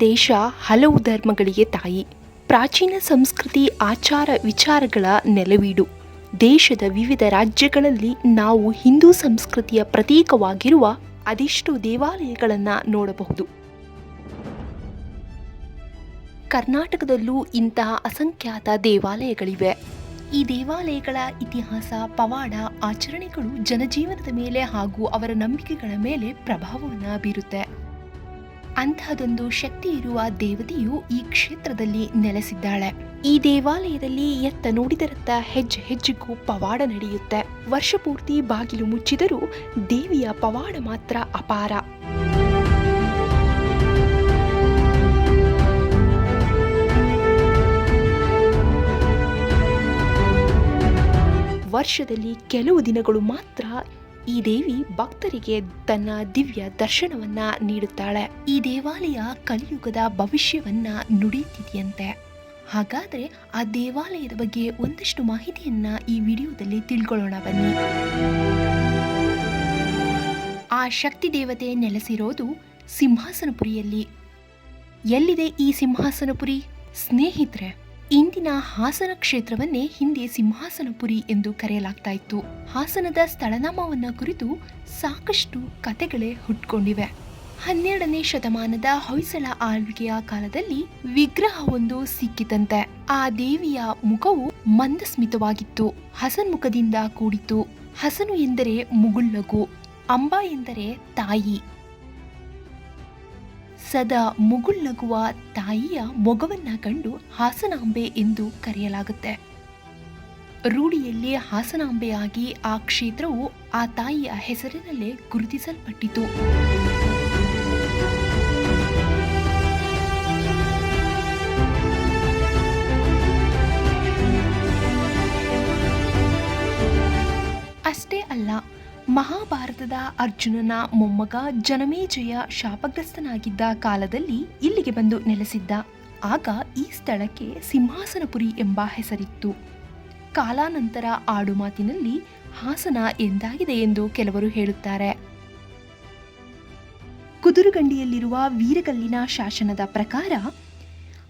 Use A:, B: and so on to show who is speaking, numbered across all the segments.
A: ದೇಶ ಹಲವು ಧರ್ಮಗಳಿಗೆ ತಾಯಿ. ಪ್ರಾಚೀನ ಸಂಸ್ಕೃತಿ, ಆಚಾರ, ವಿಚಾರಗಳ ನೆಲವೀಡು. ದೇಶದ ವಿವಿಧ ರಾಜ್ಯಗಳಲ್ಲಿ ನಾವು ಹಿಂದೂ ಸಂಸ್ಕೃತಿಯ ಪ್ರತೀಕವಾಗಿರುವ ಅದೆಷ್ಟು ದೇವಾಲಯಗಳನ್ನು ನೋಡಬಹುದು. ಕರ್ನಾಟಕದಲ್ಲೂ ಇಂತಹ ಅಸಂಖ್ಯಾತ ದೇವಾಲಯಗಳಿವೆ. ಈ ದೇವಾಲಯಗಳ ಇತಿಹಾಸ, ಪವಾಡ, ಆಚರಣೆಗಳು ಜನಜೀವನದ ಮೇಲೆ ಹಾಗೂ ಅವರ ನಂಬಿಕೆಗಳ ಮೇಲೆ ಪ್ರಭಾವವನ್ನು ಬೀರುತ್ತೆ. ಅಂತಹದೊಂದು ಶಕ್ತಿ ಇರುವ ದೇವತೆಯು ಈ ಕ್ಷೇತ್ರದಲ್ಲಿ ನೆಲೆಸಿದ್ದಾಳೆ. ಈ ದೇವಾಲಯದಲ್ಲಿ ಎತ್ತ ನೋಡಿದರತ್ತ ಹೆಜ್ಜೆ ಹೆಜ್ಜೆಗೂ ಪವಾಡ ನಡೆಯುತ್ತೆ. ವರ್ಷಪೂರ್ತಿ ಬಾಗಿಲು ಮುಚ್ಚಿದರೂ ದೇವಿಯ ಪವಾಡ ಮಾತ್ರ ಅಪಾರ. ವರ್ಷದಲ್ಲಿ ಕೆಲವು ದಿನಗಳು ಮಾತ್ರ ಈ ದೇವಿ ಭಕ್ತರಿಗೆ ತನ್ನ ದಿವ್ಯ ದರ್ಶನವನ್ನ ನೀಡುತ್ತಾಳೆ. ಈ ದೇವಾಲಯ ಕಲಿಯುಗದ ಭವಿಷ್ಯವನ್ನ ನುಡಿಯುತ್ತಿದೆಯಂತೆ. ಹಾಗಾದ್ರೆ ಆ ದೇವಾಲಯದ ಬಗ್ಗೆ ಒಂದಷ್ಟು ಮಾಹಿತಿಯನ್ನ ಈ ವಿಡಿಯೋದಲ್ಲಿ ತಿಳ್ಕೊಳ್ಳೋಣ ಬನ್ನಿ. ಆ ಶಕ್ತಿ ದೇವತೆ ನೆಲೆಸಿರೋದು ಸಿಂಹಾಸನಪುರಿಯಲ್ಲಿ. ಎಲ್ಲಿದೆ ಈ ಸಿಂಹಾಸನಪುರಿ? ಸ್ನೇಹಿತರೆ ಇಂದಿನ ಹಾಸನ ಕ್ಷೇತ್ರವನ್ನೇ ಹಿಂದೆ ಸಿಂಹಾಸನಪುರಿ ಎಂದು ಕರೆಯಲಾಗ್ತಾ ಇತ್ತು ಹಾಸನದ ಸ್ಥಳನಾಮವನ್ನ ಕುರಿತು ಸಾಕಷ್ಟು ಕತೆಗಳೇ ಹುಟ್ಕೊಂಡಿವೆ. ಹನ್ನೆರಡನೇ ಶತಮಾನದ ಹೊಯ್ಸಳ ಆಳ್ವಿಕೆಯ ಕಾಲದಲ್ಲಿ ವಿಗ್ರಹವೊಂದು ಸಿಕ್ಕಿತಂತೆ. ಆ ದೇವಿಯ ಮುಖವು ಮಂದಸ್ಮಿತವಾಗಿತ್ತು. ಹಸನ್ಮುಖದಿಂದ ಕೂಡಿತು ಹಸನು ಎಂದರೆ ಮುಗುಳ್ಳಗು ಅಂಬಾ ಎಂದರೆ ತಾಯಿ. ಸದಾ ಮುಗುಳ್ನಗುವ ತಾಯಿಯ ಮೊಗವನ್ನ ಕಂಡು ಹಾಸನಾಂಬೆ ಎಂದು ಕರೆಯಲಾಗುತ್ತೆ. ರೂಢಿಯಲ್ಲಿ ಹಾಸನಾಂಬೆಯಾಗಿ ಆ ಕ್ಷೇತ್ರವು ಆ ತಾಯಿಯ ಹೆಸರಿನಲ್ಲೇ ಗುರುತಿಸಲ್ಪಟ್ಟಿತು. ಅಷ್ಟೇ ಅಲ್ಲ ಮಹಾಭಾರತದ ಅರ್ಜುನನ ಮೊಮ್ಮಗ ಜನಮೇಜಯ ಶಾಪಗ್ರಸ್ತನಾಗಿದ್ದ ಕಾಲದಲ್ಲಿ ಇಲ್ಲಿಗೆ ಬಂದು ನೆಲೆಸಿದ್ದ. ಆಗ ಈ ಸ್ಥಳಕ್ಕೆ ಸಿಂಹಾಸನಪುರಿ ಎಂಬ ಹೆಸರಿತ್ತು. ಕಾಲಾನಂತರ ಆಡುಮಾತಿನಲ್ಲಿ ಹಾಸನ ಎಂದಾಗಿದೆ ಎಂದು ಕೆಲವರು ಹೇಳುತ್ತಾರೆ. ಕುದುರುಗಂಡಿಯಲ್ಲಿರುವ ವೀರಗಲ್ಲಿನ ಶಾಸನದ ಪ್ರಕಾರ,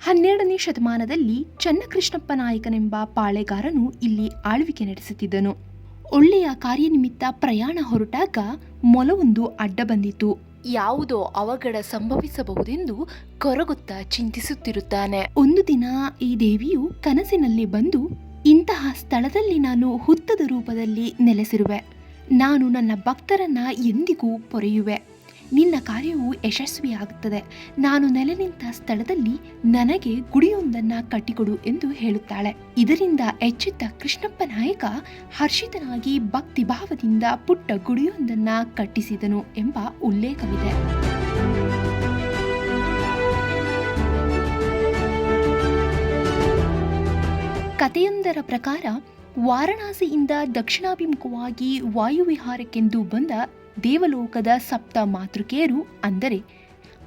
A: ಹನ್ನೆರಡನೇ ಶತಮಾನದಲ್ಲಿ ಚನ್ನಕೃಷ್ಣಪ್ಪ ನಾಯಕನೆಂಬ ಪಾಳೆಗಾರನು ಇಲ್ಲಿ ಆಳ್ವಿಕೆ ನಡೆಸುತ್ತಿದ್ದನು. ಒಳ್ಳೆಯ ಕಾರ್ಯನಿಮಿತ್ತ ಪ್ರಯಾಣ ಹೊರಟಾಗ ಮೊಲವೊಂದು ಅಡ್ಡ ಬಂದಿತು ಯಾವುದೋ ಅವಘಡ ಸಂಭವಿಸಬಹುದೆಂದು ಕೊರಗುತ್ತಾ ಚಿಂತಿಸುತ್ತಿರುತ್ತಾನೆ. ಒಂದು ದಿನ ಈ ದೇವಿಯು ಕನಸಿನಲ್ಲಿ ಬಂದು ಇಂತಹ ಸ್ಥಳದಲ್ಲಿ ನಾನು ಹುತ್ತದ ರೂಪದಲ್ಲಿ ನೆಲೆಸಿರುವೆ. ನಾನು ನನ್ನ ಭಕ್ತರನ್ನ ಎಂದಿಗೂ ಪೊರೆಯುವೆ. ನಿನ್ನ ಕಾರ್ಯವು ಯಶಸ್ವಿಯಾಗುತ್ತದೆ. ನಾನು ನೆಲೆ ನಿಂತ ಸ್ಥಳದಲ್ಲಿ ನನಗೆ ಗುಡಿಯೊಂದನ್ನು ಕಟ್ಟಿಕೊಡು ಎಂದು ಹೇಳುತ್ತಾಳೆ. ಇದರಿಂದ ಎಚ್ಚೆತ್ತ ಕೃಷ್ಣಪ್ಪ ನಾಯಕ ಹರ್ಷಿತನಾಗಿ ಭಕ್ತಿ ಭಾವದಿಂದ ಪುಟ್ಟ ಗುಡಿಯೊಂದನ್ನು ಕಟ್ಟಿಸಿದನು ಎಂಬ ಉಲ್ಲೇಖವಿದೆ. ಕಥೆಯೊಂದರ ಪ್ರಕಾರ ವಾರಣಾಸಿಯಿಂದ ದಕ್ಷಿಣಾಭಿಮುಖವಾಗಿ ವಾಯುವಿಹಾರಕ್ಕೆಂದು ಬಂದ ದೇವಲೋಕದ ಸಪ್ತ ಮಾತೃಕೆಯರು ಅಂದರೆ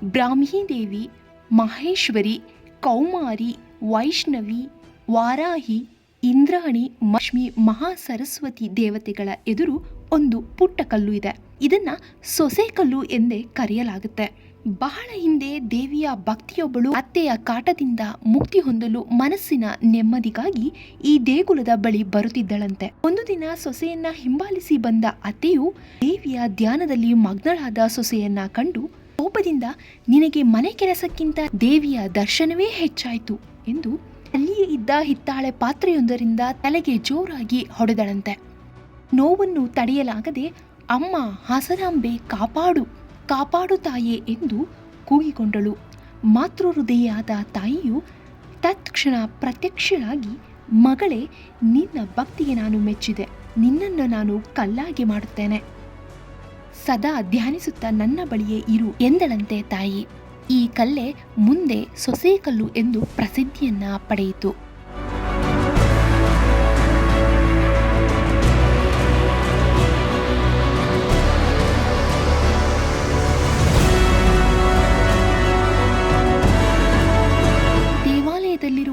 A: ಬ್ರಾಹ್ಮೀ ದೇವಿ, ಮಹೇಶ್ವರಿ, ಕೌಮಾರಿ, ವೈಷ್ಣವಿ, ವಾರಾಹಿ, ಇಂದ್ರಾಣಿ, ಲಕ್ಷ್ಮಿ ಮಹಾ ಸರಸ್ವತಿ ದೇವತೆಗಳ ಎದುರು ಒಂದು ಪುಟ್ಟ ಕಲ್ಲು ಇದೆ. ಇದನ್ನ ಸೊಸೆ ಕಲ್ಲು ಎಂದೇ ಕರೆಯಲಾಗುತ್ತೆ. ಬಹಳ ಹಿಂದೆ ದೇವಿಯ ಭಕ್ತಿಯೊಬ್ಬಳು ಅತ್ತೆಯ ಕಾಟದಿಂದ ಮುಕ್ತಿ ಹೊಂದಲು ಮನಸ್ಸಿನ ನೆಮ್ಮದಿಗಾಗಿ ಈ ದೇಗುಲದ ಬಳಿ ಬರುತ್ತಿದ್ದಳಂತೆ. ಒಂದು ದಿನ ಸೊಸೆಯನ್ನ ಹಿಂಬಾಲಿಸಿ ಬಂದ ಅತ್ತೆಯು ದೇವಿಯ ಧ್ಯಾನದಲ್ಲಿ ಮಗ್ನಳಾದ ಸೊಸೆಯನ್ನ ಕಂಡು, ಕೋಪದಿಂದ, ನಿನಗೆ ಮನೆ ಕೆಲಸಕ್ಕಿಂತ ದೇವಿಯ ದರ್ಶನವೇ ಹೆಚ್ಚಾಯಿತು ಎಂದು ಅಲ್ಲಿಯೇ ಇದ್ದ ಹಿತ್ತಾಳೆ ಪಾತ್ರೆಯೊಂದರಿಂದ ತಲೆಗೆ ಜೋರಾಗಿ ಹೊಡೆದಳಂತೆ. ನೋವನ್ನು ತಡೆಯಲಾಗದೆ, ಅಮ್ಮ, ಹಸರಾಂಬೆ, ಕಾಪಾಡು ಕಾಪಾಡು ತಾಯೇ ಎಂದು ಕೂಗಿಕೊಂಡಳು. ಮಾತೃಹೃದಯಾದ ತಾಯಿಯು ತತ್ಕ್ಷಣ ಪ್ರತ್ಯಕ್ಷಳಾಗಿ, ಮಗಳೇ, ನಿನ್ನ ಭಕ್ತಿಗೆ ನಾನು ಮೆಚ್ಚಿದೆ. ನಿನ್ನನ್ನು ನಾನು ಕಲ್ಲಾಗಿ ಮಾಡುತ್ತೇನೆ. ಸದಾ ಧ್ಯಾನಿಸುತ್ತಾ ನನ್ನ ಬಳಿಯೇ ಇರು ಎಂದಳಂತೆ ತಾಯಿ. ಈ ಕಲ್ಲೆ ಮುಂದೆ ಸೊಸೆ ಕಲ್ಲು ಎಂದು ಪ್ರಸಿದ್ಧಿಯನ್ನ ಪಡೆಯಿತು.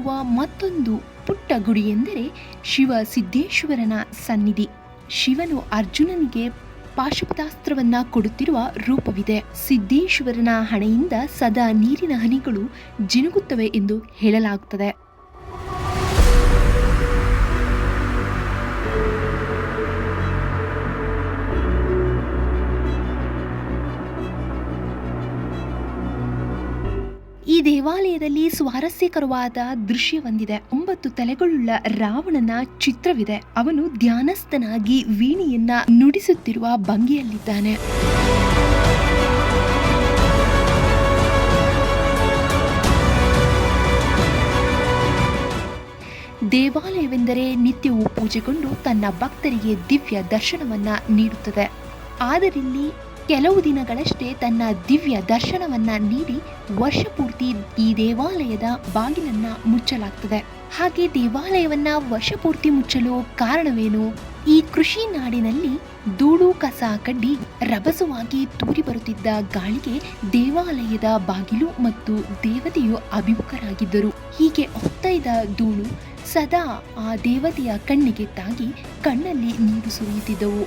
A: ದೇವಾಲಯದಲ್ಲಿರುವ ಮತ್ತೊಂದು ಪುಟ್ಟ ಗುಡಿ ಎಂದರೆ ಶಿವ ಸಿದ್ದೇಶ್ವರನ ಸನ್ನಿಧಿ. ಶಿವನು ಅರ್ಜುನನಿಗೆ ಪಾಶುಪತಾಸ್ತ್ರವನ್ನ ಕೊಡುತ್ತಿರುವ ರೂಪವಿದೆ. ಸಿದ್ದೇಶ್ವರನ ಹಣೆಯಿಂದ ಸದಾ ನೀರಿನ ಹನಿಗಳು ಜಿನುಗುತ್ತವೆ ಎಂದು ಹೇಳಲಾಗುತ್ತದೆ. ಈ ದೇವಾಲಯದಲ್ಲಿ ಸ್ವಾರಸ್ಯಕರವಾದ ದೃಶ್ಯವೊಂದಿದೆ ಒಂಬತ್ತು ತಲೆಗಳುಳ್ಳ ರಾವಣನ ಚಿತ್ರವಿದೆ. ಅವನು ಧ್ಯಾನಸ್ಥನಾಗಿ ವೀಣೆಯನ್ನ ನುಡಿಸುತ್ತಿರುವ ಭಂಗಿಯಲ್ಲಿದ್ದಾನೆ. ದೇವಾಲಯವೆಂದರೆ ನಿತ್ಯವೂ ಪೂಜೆಗೊಂಡು ತನ್ನ ಭಕ್ತರಿಗೆ ದಿವ್ಯ ದರ್ಶನವನ್ನ ನೀಡುತ್ತದೆ. ಆದರಿಲ್ಲಿ ಕೆಲವು ದಿನಗಳಷ್ಟೇ ತನ್ನ ದಿವ್ಯ ದರ್ಶನವನ್ನ ನೀಡಿ ವರ್ಷ ಪೂರ್ತಿ ಈ ದೇವಾಲಯದ ಬಾಗಿಲನ್ನ ಮುಚ್ಚಲಾಗ್ತದೆ. ಹಾಗೆ ದೇವಾಲಯವನ್ನ ವರ್ಷ ಪೂರ್ತಿ ಮುಚ್ಚಲು ಕಾರಣವೇನು? ಈ ಕೃಷಿ ನಾಡಿನಲ್ಲಿ ಧೂಳು, ಕಸ, ಕಡ್ಡಿ ರಭಸವಾಗಿ ತೂರಿ ಬರುತ್ತಿದ್ದ ಗಾಳಿಗೆ ದೇವಾಲಯದ ಬಾಗಿಲು ಮತ್ತು ದೇವತೆಯು ಅಭಿಮುಖರಾಗಿದ್ದರು. ಹೀಗೆ ಹೋಗ್ತಾ ಧೂಳು ಸದಾ ಆ ದೇವತೆಯ ಕಣ್ಣಿಗೆ ತಾಗಿ ಕಣ್ಣಲ್ಲಿ ನೀರು ಸುರಿಯುತ್ತಿದ್ದವು.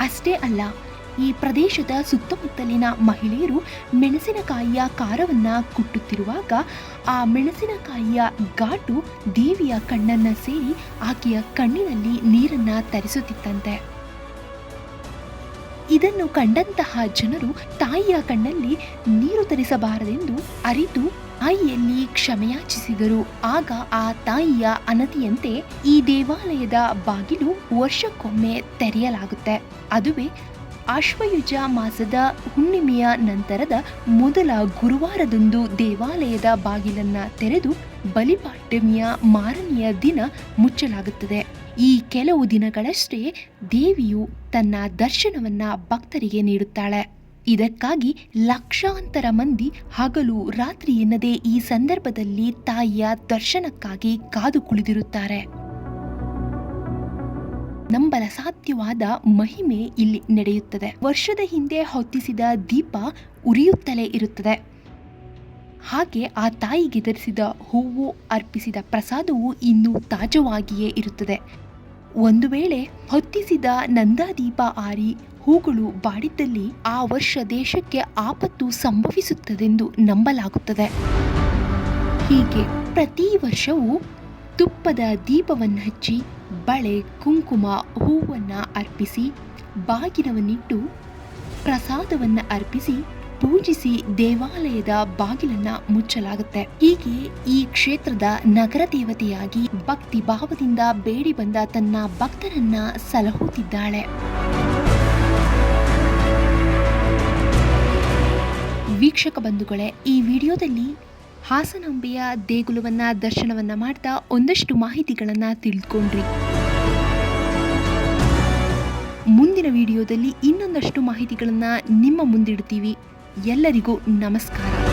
A: ಅಷ್ಟೇ ಅಲ್ಲ ಈ ಪ್ರದೇಶದ ಸುತ್ತಮುತ್ತಲಿನ ಮಹಿಳೆಯರು ಮೆಣಸಿನಕಾಯಿಯ ಖಾರವನ್ನ ಕುಟ್ಟುತ್ತಿರುವಾಗ ಆ ಮೆಣಸಿನಕಾಯಿಯ ಘಾಟು ದೇವಿಯ ಕಣ್ಣನ್ನು ಸೇರಿ ಆಕೆಯ ಕಣ್ಣಿನಲ್ಲಿ ನೀರನ್ನ ತರಿಸುತ್ತಿತ್ತಂತೆ. ಇದನ್ನು ಕಂಡಂತಹ ಜನರು ತಾಯಿಯ ಕಣ್ಣಲ್ಲಿ ನೀರು ತರಿಸಬಾರದೆಂದು ಅರಿತು ತಾಯಿಯಲ್ಲಿ ಕ್ಷಮೆಯಾಚಿಸಿದರು. ಆಗ ಆ ತಾಯಿಯ ಅನತಿಯಂತೆ ಈ ದೇವಾಲಯದ ಬಾಗಿಲು ವರ್ಷಕ್ಕೊಮ್ಮೆ ತೆರೆಯಲಾಗುತ್ತೆ. ಅದುವೇ ಆಶ್ವಯುಜ ಮಾಸದ ಹುಣ್ಣಿಮೆಯ ನಂತರದ ಮೊದಲ ಗುರುವಾರದಂದು ದೇವಾಲಯದ ಬಾಗಿಲನ್ನ ತೆರೆದು ಬಲಿಪಾಡ್ಯಮಿಯ ಮಾರನೆಯ ದಿನ ಮುಚ್ಚಲಾಗುತ್ತದೆ. ಈ ಕೆಲವು ದಿನಗಳಷ್ಟೇ ದೇವಿಯು ತನ್ನ ದರ್ಶನವನ್ನ ಭಕ್ತರಿಗೆ ನೀಡುತ್ತಾಳೆ. ಇದಕ್ಕಾಗಿ ಲಕ್ಷಾಂತರ ಮಂದಿ ಹಗಲು ರಾತ್ರಿ ಎನ್ನದೇ ಈ ಸಂದರ್ಭದಲ್ಲಿ ತಾಯಿಯ ದರ್ಶನಕ್ಕಾಗಿ ಕಾದು ಕುಳಿದಿರುತ್ತಾರೆ ನಂಬಲ ಸಾಧ್ಯವಾದ ಮಹಿಮೆ ಇಲ್ಲಿ ನಡೆಯುತ್ತದೆ. ವರ್ಷದ ಹಿಂದೆ ಹೊತ್ತಿಸಿದ ದೀಪ ಉರಿಯುತ್ತಲೇ ಇರುತ್ತದೆ. ಹಾಗೆ ಆ ತಾಯಿಗೆ ಧರಿಸಿದ ಹೂವು ಅರ್ಪಿಸಿದ ಪ್ರಸಾದವು ಇನ್ನೂ ತಾಜವಾಗಿಯೇ ಇರುತ್ತದೆ. ಒಂದು ವೇಳೆ ಹೊತ್ತಿಸಿದ ನಂದಾದೀಪ ಆರಿ ಹೂಗಳು ಬಾಡಿದ್ದಲ್ಲಿ ಆ ವರ್ಷ ದೇಶಕ್ಕೆ ಆಪತ್ತು ಸಂಭವಿಸುತ್ತದೆಂದು ನಂಬಲಾಗುತ್ತದೆ. ಹೀಗೆ ಪ್ರತಿ ವರ್ಷವೂ ತುಪ್ಪದ ದೀಪವನ್ನು ಹಚ್ಚಿ ಬಳೆ, ಕುಂಕುಮ, ಹೂವನ್ನ ಅರ್ಪಿಸಿ ಬಾಗಿಲವನ್ನಿಟ್ಟು ಪ್ರಸಾದವನ್ನ ಅರ್ಪಿಸಿ, ಪೂಜಿಸಿ ದೇವಾಲಯದ ಬಾಗಿಲನ್ನ ಮುಚ್ಚಲಾಗುತ್ತೆ. ಹೀಗೆ ಈ ಕ್ಷೇತ್ರದ ನಗರ ದೇವತೆಯಾಗಿ ಭಕ್ತಿ ಭಾವದಿಂದ ಬೇಡಿ ಬಂದ ತನ್ನ ಭಕ್ತರನ್ನ ಸಲಹುತ್ತಿದ್ದಾಳೆ. ವೀಕ್ಷಕ ಬಂಧುಗಳೇ, ಈ ವಿಡಿಯೋದಲ್ಲಿ ಹಾಸನಾಂಬೆಯ ದೇಗುಲವನ್ನ ದರ್ಶನವನ್ನ ಮಾಡ್ತಾ ಒಂದಷ್ಟು ಮಾಹಿತಿಗಳನ್ನ ತಿಳ್ಕೊಂಡ್ರಿ ಮುಂದಿನ ವಿಡಿಯೋದಲ್ಲಿ ಇನ್ನೊಂದಷ್ಟು ಮಾಹಿತಿಗಳನ್ನ ನಿಮ್ಮ ಮುಂದಿಡ್ತೀವಿ. ಎಲ್ಲರಿಗೂ ನಮಸ್ಕಾರ.